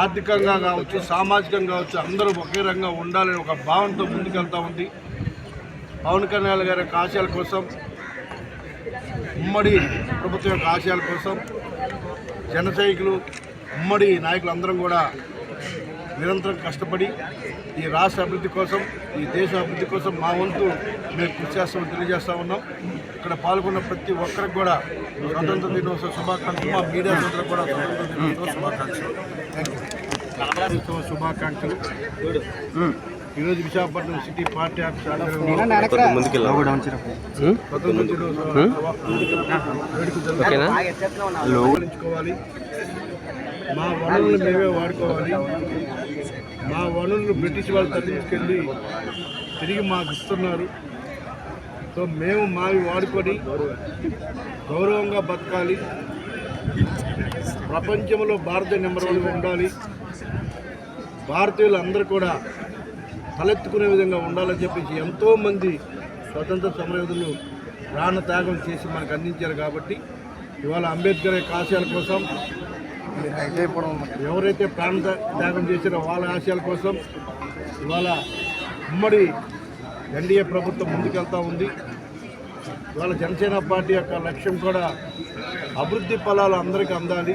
ఆర్థికంగా కావచ్చు సామాజికంగా కావచ్చు అందరూ ఒకే రంగా ఉండాలని ఒక భావంతో ముందుకెళ్తా ఉంది. పవన్ కళ్యాణ్ గారి యొక్క ఆశయాల కోసం ఉమ్మడి ప్రభుత్వం యొక్క ఆశయాల కోసం జన ఉమ్మడి నాయకులు అందరం కూడా నిరంతరం కష్టపడి ఈ రాష్ట్ర అభివృద్ధి కోసం ఈ దేశ అభివృద్ధి కోసం మా వంతు మేము కృషి చేస్తామని తెలియజేస్తా ఉన్నాం ఇక్కడ పాల్గొన్న ప్రతి ఒక్కరికి కూడా స్వతంత్ర దినోత్సవ శుభాకాంక్షలు మా మీడియా సోదరులకు కూడా స్వతంత్ర దినోత్సవ శుభాకాంక్షలు థ్యాంక్ యూ శుభాకాంక్షలు ఈరోజు విశాఖపట్నం సిటీ పార్టీ ఆఫీస్ ఆధ్వర్యంలో మా వనరులు మేమే వాడుకోవాలి. మా వనరులు బ్రిటిష్ వాళ్ళు తరలించుకెళ్ళి తిరిగి మాకు ఇస్తున్నారు. సో మేము మావి వాడుకొని గౌరవంగా బతకాలి. ప్రపంచంలో భారత నెంబర్ వన్ ఉండాలి. భారతీయులు అందరూ కూడా తలెత్తుకునే విధంగా ఉండాలని చెప్పేసి ఎంతోమంది స్వతంత్ర సమరయోధులు ప్రాణ త్యాగం చేసి మనకు అందించారు కాబట్టి ఇవాళ అంబేద్కర్ యొక్క కోసం ఎవరైతే ప్రాణ త్యాగం చేశారో వాళ్ళ ఆశయాల కోసం ఇవాళ ఉమ్మడి ఎన్డీఏ ప్రభుత్వం ముందుకెళ్తూ ఉంది. ఇవాళ జనసేన పార్టీ యొక్క లక్ష్యం కూడా అభివృద్ధి ఫలాలు అందరికీ అందాలి.